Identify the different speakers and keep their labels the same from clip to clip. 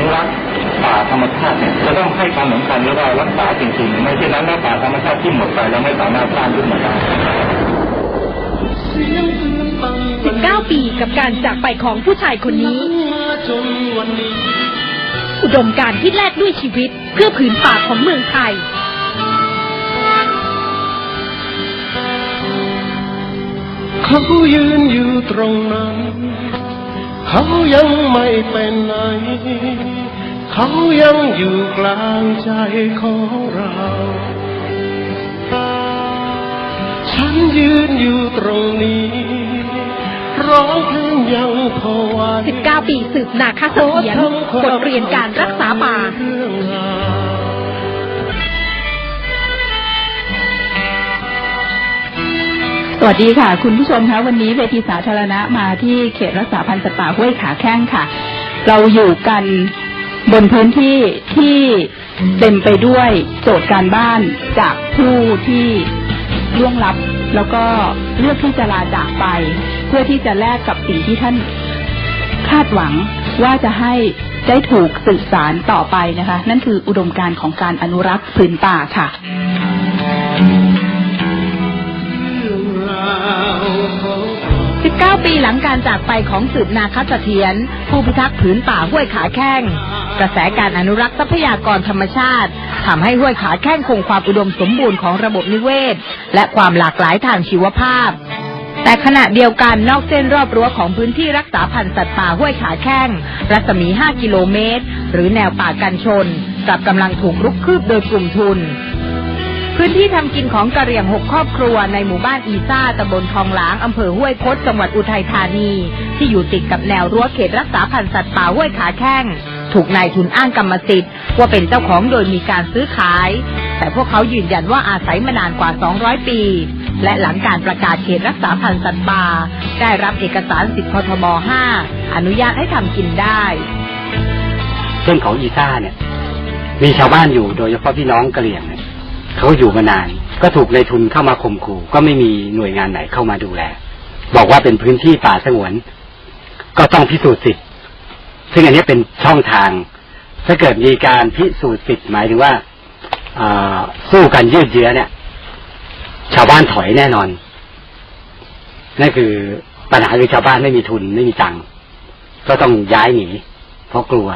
Speaker 1: นุรักษ์ป่าธรรมชาติเนี่ยจะต้องให้ความสำคัญแล้วก็รักษาจริงๆไม่เช่นนั้นแล้วป่าธรรมชาติที่หมดไปเราไม่สามารถสร้างขึ้นมาได้
Speaker 2: 19 ปีกับการจากไปของผู้ชายคนนี้ อุดมการณ์ที่แลกด้วยชีวิตเพื่อผืนป่าของเมืองไทย
Speaker 3: เขายืนอยู่ตรงนั้น เขายังไม่เป็นไหน เขายังอยู่กลางใจของเรา ฉันยืนอยู่ตรงนี้ ร้องเพลงยังพอไหว
Speaker 2: 19 ปีสืบนาคเสถียรบทเรียนการรักษาป่า
Speaker 3: เรื่องราว
Speaker 4: สวัสดีค่ะ คุณผู้ชมคะวันนี้เวทีสาธารณะมาที่เขตรักษาพันธุ์สัตว์ป่าห้วยขาแข้งค่ะ เราอยู่กัน บนพื้นที่ที่เต็มไปด้วยโจทย์การบ้านจากผู้ที่ล่วงลับ แล้วก็เลือกที่จะลาจากไป เพื่อที่จะแลกกับสิ่งที่ท่านคาดหวังว่าจะให้ได้ถูกสื่อสารต่อไปนะคะ นั่นคืออุดมการณ์ของการอนุรักษ์พื้นป่าค่ะ
Speaker 2: 19 ปีหลังการจากไปของสืบนาคเสถียรผู้พิทักษ์ผืนป่าห้วยขาแข้ง กระแสการอนุรักษ์ทรัพยากรธรรมชาติทำให้ห้วยขาแข้งคงความอุดมสมบูรณ์ของระบบนิเวศ และความหลากหลายทางชีวภาพแต่ขณะเดียวกันนอกเส้นรอบรั้วของพื้นที่รักษาพันธุ์สัตว์ป่าห้วยขาแข้ง รัศมี 5 กิโลเมตร หรือแนวป่ากันชนกลับกำลังถูกรุกคืบโดยกลุ่มทุน พื้นที่ทำกินของกะเหรี่ยงหกครอบครัวในหมู่บ้านอีซ่าตำบลคลองหลางอำเภอห้วยคดจังหวัดอุทัยธานี ที่อยู่ติดกับแนวรั้วเขตรักษาพันธุ์สัตว์ป่าห้วยขาแข้ง ถูกนายทุนอ้างกรรมสิทธิ์ว่าเป็นเจ้าของโดยมีการซื้อขาย แต่พวกเขายืนยันว่าอาศัยมานานกว่า 200 ปี และหลังการประกาศเขตรักษาพันธุ์สัตว์ป่าได้รับเอกสารสิทธิ์พทบ5อนุญาตให้ทำกินได้
Speaker 5: เส้นของอีซ่าเนี่ย มีชาวบ้านอยู่โดยเฉพาะพี่น้องกะเหรี่ยงเนี่ยเขาอยู่มานาน ก็ถูกในายทุนเข้ามาข่มขู่ ก็ไม่มีหน่วยงานไหนเข้ามาดูแล บอกว่าเป็นพื้นที่ป่าสงวน ก็ต้องพิสูจน์สิทธิ์ ซึ่งอันนี้เป็นช่องทาง ถ้าเกิดมีการพิสูจน์สิทธิ์หมายถึงว่าสู้กันยืดเยื้อเนี่ย ชาวบ้านถอยแน่นอนนั่นคือปัญหาคือชาวบ้านไม่มีทุนไม่มีตังค์ก็ต้องย้ายหนี เพราะกลัว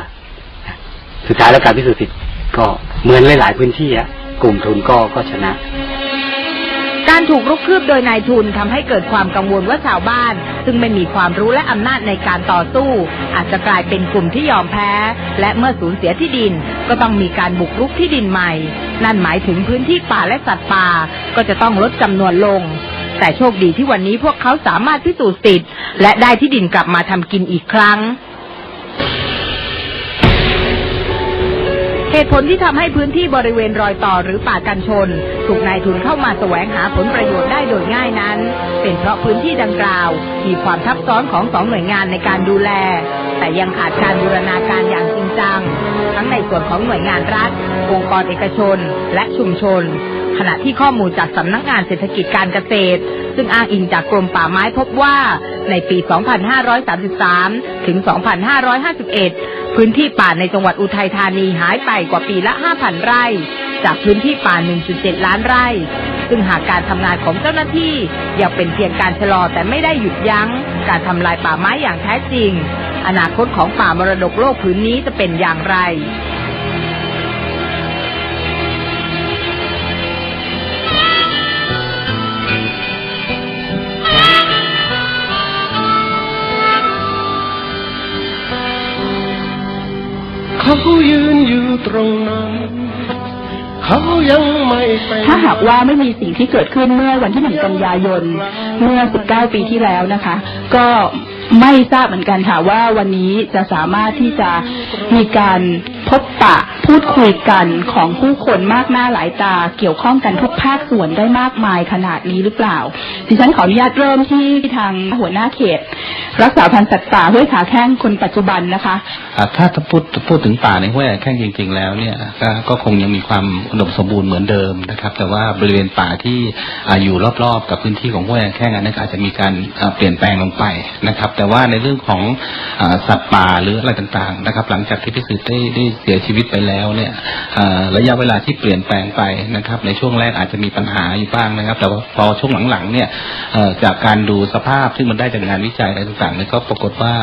Speaker 5: สุดท้ายแล้วการพิสูจน์สิทธิ์ก็เหมือนหลาย ๆ พื้นที่อะกลุ่มทุนก็ก็ชนะ
Speaker 2: การถูกรุกคืบโดยนายทุนทำให้เกิดความกังวลว่าชาวบ้าน ซึ่งไม่มีความรู้และอำนาจในการต่อสู้ อาจจะกลายเป็นกลุ่มที่ยอมแพ้ และเมื่อสูญเสียที่ดิน ก็ต้องมีการบุกรุกที่ดินใหม่ นั่นหมายถึงพื้นที่ป่าและสัตว์ป่า ก็จะต้องลดจำนวนลง แต่โชคดีที่วันนี้พวกเขาสามารถพิสูจน์สิทธิ์และได้ที่ดินกลับมาทำกินอีกครั้ง เหตุผลที่ทำให้พื้นที่บริเวณรอยต่อหรือป่ากันชน ถูกนายทุนเข้ามาแสวงหาผลประโยชน์ได้โดยง่ายนั้น เป็นเพราะพื้นที่ดังกล่าว มีความทับซ้อนของสองหน่วยงานในการดูแล แต่ยังขาดการบูรณาการอย่างจริงจัง ทั้งในส่วนของหน่วยงานรัฐ องค์กรเอกชน และชุมชน ขณะที่ข้อมูลจากสำนักงานเศรษฐกิจการเกษตร ซึ่งอ้างอิงจากกรมป่าไม้พบว่าในปี 2533 ถึง 2551 พื้นที่ป่าในจังหวัดอุทัยธานีหายไปกว่าปีละ 5,000 ไร่ จากพื้นที่ป่า 1.7 ล้านไร่ ซึ่งหากการทำงานของเจ้าหน้าที่ยังเป็นเพียงการชะลอแต่ไม่ได้หยุดยั้ง การทำลายป่าไม้อย่างแท้จริง อนาคตของป่ามรดกโลกพื้นนี้จะเป็นอย่างไร
Speaker 4: ถ้าหากว่าไม่มีสิ่งที่เกิดขึ้นเมื่อวันที่หนึ่งกันยายน เมื่อ 19 ปีที่แล้วนะคะ ก็ไม่ทราบเหมือนกันค่ะว่าวันนี้จะสามารถที่จะมีการพบปะ พูดคุยกันของผู้คนมากหน้าหลายตาเกี่ยวข้องกันทุกภาคส่วนได้มากมายขนาดนี้หรือเปล่า ดิฉันขออนุญาตเริ่มที่ทางหัวหน้าเขต รักษาพันธุ์สัตว์ป่าห้วยขาแข้งคนปัจจุบันนะคะ
Speaker 6: อ่าถ้าพูดพูดถึงป่าในห้วยแข้งจริง ๆ แล้วเนี่ยก็ก็คงยังมีความอุดมสมบูรณ์เหมือนเดิมนะครับ แต่ว่าบริเวณป่าที่ออยู่รอบๆ กับพื้นที่ของห้วยแข้งนั้นอาจจะมีการเปลี่ยนแปลงลงไปนะครับ แต่ว่าในเรื่องของอสัตว์ป่าหรืออะไรต่างๆนะครับ หลังจากที่พิสุทธิ์ได้ได้เสียชีวิตไปแล้วแล้วเนี่ยระยะเวลาที่เปลี่ยนแปลงไปนะครับ ในช่วงแรกอาจจะมีปัญหาอยู่บ้างนะครับ แต่ว่าพอช่วงหลังๆเนี่ยจากการดูสภาพซึ่งมันได้จากงานวิจัยอะไรต่างๆเนี่ยก็ปรากฏว่า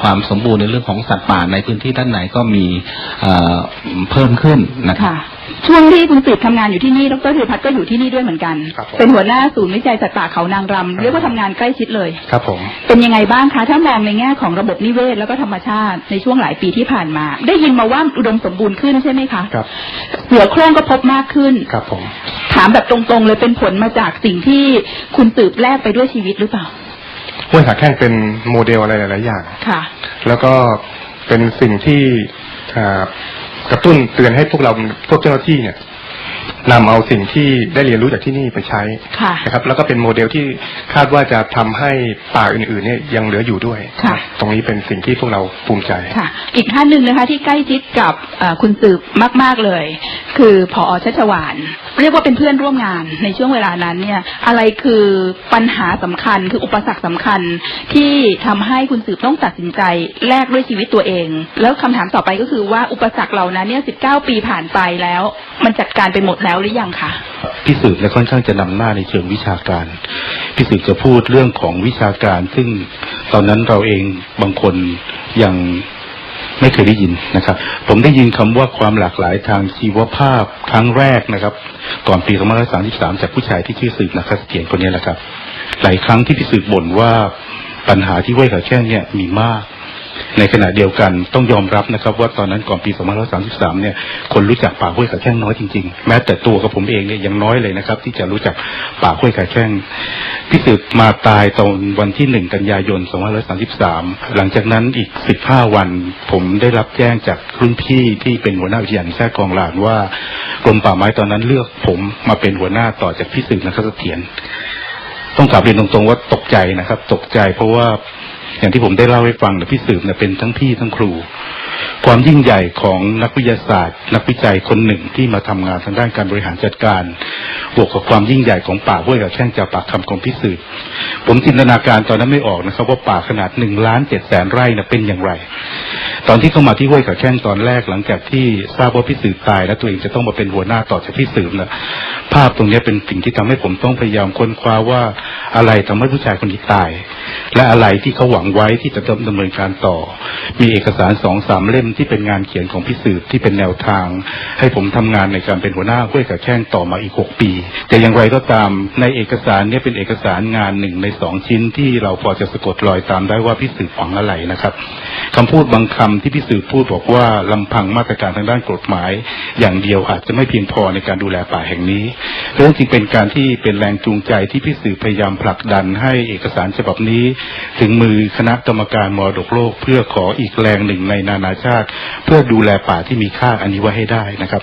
Speaker 6: ความสมบูรณ์ในเรื่องของสัตว์ป่าในพื้นที่ด้านไหนก็มีเพิ่มขึ้นนะครับ
Speaker 4: ค่ะช่วงที่คุณสืบทำงานอยู่ที่นี่ดรธีรพัฒน์ก็อยู่ที่นี่ด้วยเหมือนกัน
Speaker 3: ครับผม
Speaker 4: เป็นหัวหน้าศูนย์วิจัยสัตว์ป่าเขานางรำเรียกว่าทำงานใกล้ชิดเลย
Speaker 3: ครับผม
Speaker 4: เป็นยังไงบ้างคะ ถ้ามองในแง่ของระบบนิเวศแล้วก็ธรรมชาติในช่วงหลายปีที่ผ่านมา ได้ยินมาว่าอุดมสมบูรณ์ขึ้นใช่ไหมคะ
Speaker 3: ครับ
Speaker 4: เสือโคร่งก็พบมากขึ้น
Speaker 3: ครับผม
Speaker 4: ถามแบบตรงๆเลยเป็นผลมาจากสิ่งที่คุณสืบแลกไปด้วยชีวิตหรือเปล่า
Speaker 3: ห้วยขาแข้งเป็นโมเดลอะไรหลายๆอย่าง
Speaker 4: ค่ะ
Speaker 3: แล้วก็เป็นสิ่งที่อ่า กระตุ้นเตือนให้พวกเราพวกเจ้าหน้าที่เนี่ย นำเอาสิ่งที่ได้เรียนรู้จากที่นี่ไปใช้
Speaker 4: ค่ะ
Speaker 3: นะครับ แล้วก็เป็นโมเดลที่คาดว่าจะทำให้ป่าอื่นๆเนี่ยยังเหลืออยู่ด้วย
Speaker 4: ค่ะ
Speaker 3: ตรงนี้เป็นสิ่งที่พวกเราภูมิใจ
Speaker 4: ค่ะ อีกท่านหนึ่งนะคะที่ใกล้ชิดกับเอ่อคุณสืบมาก ๆเลย คือพอชัชวานเรียกว่าเป็นเพื่อนร่วมงานในช่วงเวลานั้นเนี่ย อะไรคือปัญหาสำคัญคืออุปสรรคสำคัญที่ทำให้คุณสืบต้องตัดสินใจแลกด้วยชีวิตตัวเอง แล้วคำถามต่อไปก็คือว่าอุปสรรคเหล่านั้นเนี่ย19 ปีผ่านไปแล้ว มันจัดการไปหมดแล้วหรือยังคะ
Speaker 7: พี่สืบและค่อนข้างจะนำหน้าในเชิงวิชาการพี่สืบจะพูดเรื่องของวิชาการ ซึ่งตอนนั้นเราเองบางคนยังไม่เคยได้ยินนะครับ ผมได้ยินคำว่าความหลากหลายทางชีวภาพครั้งแรกนะครับ ก่อนปี2533 จากผู้ชายที่ชื่อสืบนะครับเสียรคนนี้แหละครับ หลายครั้งที่พี่สืบบ่นว่าปัญหาที่ห้วยขาแข้งเนี่ยมีมาก ในขณะเดียวกันต้องยอมรับนะครับ ว่าตอนนั้นก่อนปี 2533 เนี่ย คนรู้จักป่าห้วยขาแข้งน้อยจริงๆ แม้แต่ตัวกับผมเองเนี่ยยังน้อยเลยนะครับ ที่จะรู้จักป่าห้วยขาแข้งพี่สืบมาตายตอนวันที่ 1 กันยายน 2533 หลังจากนั้นอีก 15 วันผมได้รับแจ้งจากรุ่นพี่ที่เป็นหัวหน้าอุทยานแท้กองหลานว่ากรมป่าไม้ตอนนั้นเลือกผมมาเป็นหัวหน้าต่อจากพี่สืบนะครับเสถียรต้องกลับเรียนตรงๆว่าตกใจนะครับ ตกใจเพราะว่า อย่างที่ผมได้เล่าให้ฟังนะพี่สืบเนี่ยเป็นทั้งพี่ทั้งครู ความยิ่งใหญ่ของนักวิทยาศาสตร์ นักวิจัยคนหนึ่งที่มาทำงานทางด้านการบริหารจัดการ บวกกับความยิ่งใหญ่ของป่าห้วยกับแข้งจากปากคำของพี่สืบผมจินตนาการตอนนั้นไม่ออกนะครับ ว่าป่าขนาดหนึ่งล้านเจ็ดแสนไร่นะเป็นอย่างไร ตอนที่เข้ามาที่ห้วยกับแข้งตอนแรกหลังจากที่ทราบว่าพี่สืบตาย แล้วตัวเองจะต้องมาเป็นหัวหน้าต่อจากพี่สืบนะ ภาพตรงนี้เป็นสิ่งที่ทำให้ผมต้องพยายามค้นคว้าว่าอะไรทำให้ผู้ชายคนนี้ตาย และอะไรที่เขาหวังไว้ที่จะดำเนินการต่อ มีเอกสารสองสามเล่มที่เป็นงานเขียนของพี่สืบที่เป็นแนวทาง ให้ผมทำงานในการเป็นหัวหน้าห้วยกับแข้งต่อมาอีกหกปี แต่อย่างไรก็ตามในเอกสารนี้เป็นเอกสารงานหนึ่งในสองชิ้นที่เราพอจะสะกดรอยตามได้ว่าพี่สืบหวังอะไรนะครับคำพูดบางคำที่พี่สืบพูดบอกว่าลำพังมาตรการทางด้านกฎหมาย อย่างเดียวอาจจะไม่เพียงพอในการดูแลป่าแห่งนี้เรื่องจริงเป็นการที่เป็นแรงจูงใจที่พิสืบพยายามผลักดันให้เอกสารฉบับนี้ ถึงมือคณะกรรมการมรดกโลก เพื่อขออีกแรงหนึ่งในนานาชาติ เพื่อดูแลป่าที่มีค่าอันนี้ไว้ให้ได้นะครับ